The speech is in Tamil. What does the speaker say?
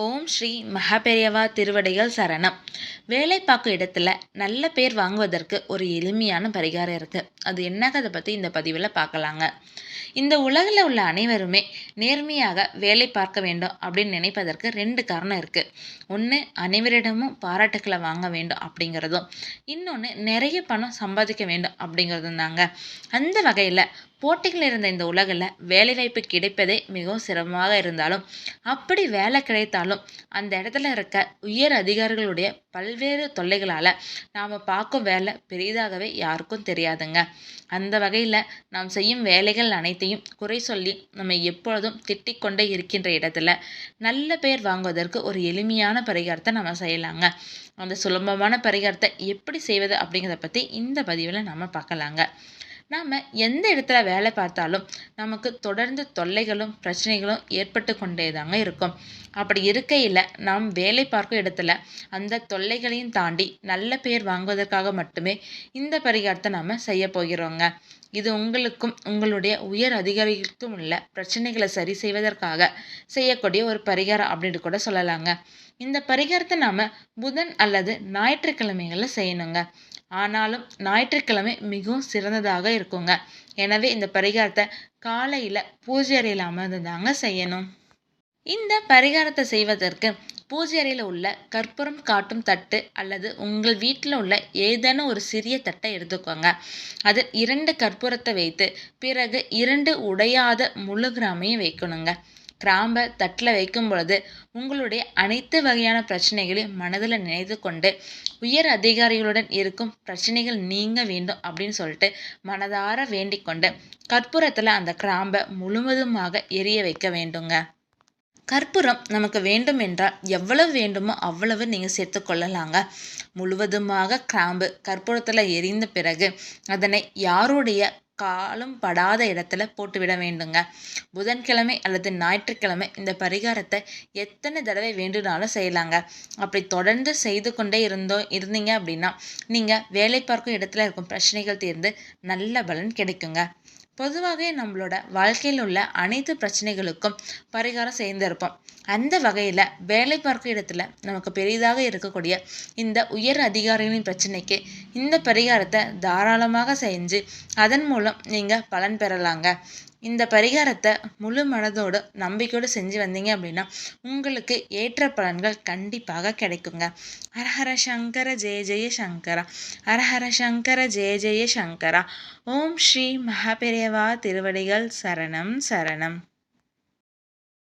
ஓம் ஸ்ரீ மகாபெரியவா திருவடிகள் சரணம். வேலை பார்க்கும் இடத்துல நல்ல பேர் வாங்குவதற்கு ஒரு எளிமையான பரிகாரம் இருக்குது அது என்னங்கிறத பற்றி இந்த பதிவில் பார்க்கலாங்க. இந்த உலகில் உள்ள அனைவருமே நேர்மையாக வேலை பார்க்க வேண்டும் அப்படின்னு நினைப்பதற்கு ரெண்டு காரணம் இருக்குது ஒன்று அனைவரிடமும் பாராட்டுக்களை வாங்க வேண்டும் அப்படிங்கிறதும். இன்னொன்று நிறைய பணம் சம்பாதிக்க வேண்டும் அப்படிங்கிறதும் தாங்க. அந்த வகையில் போட்டிகள் இருந்த இந்த உலகில் வேலைவாய்ப்பு கிடைப்பதே மிகவும் சிரமமாக இருந்தாலும் அப்படி வேலை கிடைத்தாலும் அந்த இடத்துல இருக்க உயர் அதிகாரிகளுடைய பல்வேறு தொல்லைகளால் நாம் பார்க்கும் வேலை பெரிதாகவே யாருக்கும் தெரியாதுங்க. அந்த வகையில் நாம் செய்யும் வேலைகள் அனைத்தையும் குறை சொல்லி நம்ம எப்பொழுதும் திட்டிக்கொண்டே இருக்கின்ற இடத்துல நல்ல பெயர் வாங்குவதற்கு ஒரு எளிமையான பரிகாரத்தை நம்ம செய்யலாங்க. அந்த சுலபமான பரிகாரத்தை எப்படி செய்வது அப்படிங்கிறத பற்றி இந்த பதிவில் நம்ம பார்க்கலாங்க. நாம் எந்த இடத்துல வேலை பார்த்தாலும் நமக்கு தொடர்ந்து தொல்லைகளும் பிரச்சனைகளும் ஏற்பட்டு கொண்டே தாங்க இருக்கும். அப்படி இருக்கையில் நாம் வேலை பார்க்கும் இடத்துல அந்த தொல்லைகளையும் தாண்டி நல்ல பெயர் வாங்குவதற்காக மட்டுமே இந்த பரிகாரத்தை நாம் செய்ய போகிறோங்க. இது உங்களுக்கும் உங்களுடைய உயர் அதிகாரிகளுக்கும் உள்ள பிரச்சனைகளை சரி செய்வதற்காக செய்யக்கூடிய ஒரு பரிகாரம் அப்படின்னு கூட சொல்லலாங்க. இந்த பரிகாரத்தை நாம் புதன் அல்லது ஞாயிற்றுக்கிழமைகளில் செய்யணுங்க. ஆனாலும் ஞாயிற்றுக்கிழமை மிகவும் சிறந்ததாக இருக்குங்க. எனவே இந்த பரிகாரத்தை காலையில் பூஜை அறையில் அமர்ந்து தாங்க செய்யணும். இந்த பரிகாரத்தை செய்வதற்கு பூஜை அறையில் உள்ள கற்பூரம் காட்டும் தட்டு அல்லது உங்கள் வீட்டில் உள்ள ஏதேனும் ஒரு சிறிய தட்டை எடுத்துக்கோங்க. அதில் இரண்டு கற்பூரத்தை வைத்து பிறகு இரண்டு உடையாத முழு கிராமையும் வைக்கணுங்க. கிராம்பை தட்டில் வைக்கும் பொழுது உங்களுடைய அனைத்து வகையான பிரச்சனைகளையும் மனதில் நினைத்து கொண்டு உயர் அதிகாரிகளுடன் இருக்கும் பிரச்சனைகள் நீங்க வேண்டும் அப்படின்னு சொல்லிட்டு மனதார வேண்டிக் கொண்டு கற்பூரத்தில் அந்த கிராம்பை முழுவதுமாக எரிய வைக்க வேண்டுங்க. கற்பூரம் நமக்கு வேண்டும் என்றால் எவ்வளவு வேண்டுமோ அவ்வளவு நீங்கள் சேர்த்துக்கொள்ளலாங்க முழுவதுமாக கிராம்பு கற்பூரத்தில் எரிந்த பிறகு அதனை யாருடைய காலும் படாத இடத்துல போட்டுவிட வேண்டுங்க. புதன்கிழமை அல்லது ஞாயிற்றுக்கிழமை இந்த பரிகாரத்தை எத்தனை தடவை வேண்டுனாலும் செய்யலாங்க. அப்படி தொடர்ந்து செய்து கொண்டே இருந்தோம் இருந்தீங்க அப்படின்னா நீங்கள் வேலை பார்க்கும் இடத்துல இருக்கும் பிரச்சனைகள் தீர்ந்து நல்ல பலன் கிடைக்குங்க. பொதுவாகவே நம்மளோட வாழ்க்கையில் உள்ள அனைத்து பிரச்சனைகளுக்கும் பரிகாரம் சேர்ந்திருப்போம் அந்த வகையில் வேலை பார்க்கும் இடத்துல நமக்கு பெரிதாக இருக்கக்கூடிய இந்த உயர் அதிகாரிகளின் பிரச்சனைக்கு இந்த பரிகாரத்தை தாராளமாக செஞ்சு அதன் மூலம் நீங்கள் பலன் பெறலாங்க. இந்த பரிகாரத்தை முழு மனதோடு நம்பிக்கையோடு செஞ்சு வந்தீங்க அப்படின்னா உங்களுக்கு ஏற்ற பலன்கள் கண்டிப்பாக கிடைக்குங்க. ஹரஹர சங்கர ஜெய ஜெய சங்கரா. ஹரஹர சங்கர ஜெய ஜெய சங்கரா. ஓம் ஸ்ரீ மகாபெரியவா திருவடிகள் சரணம் சரணம்.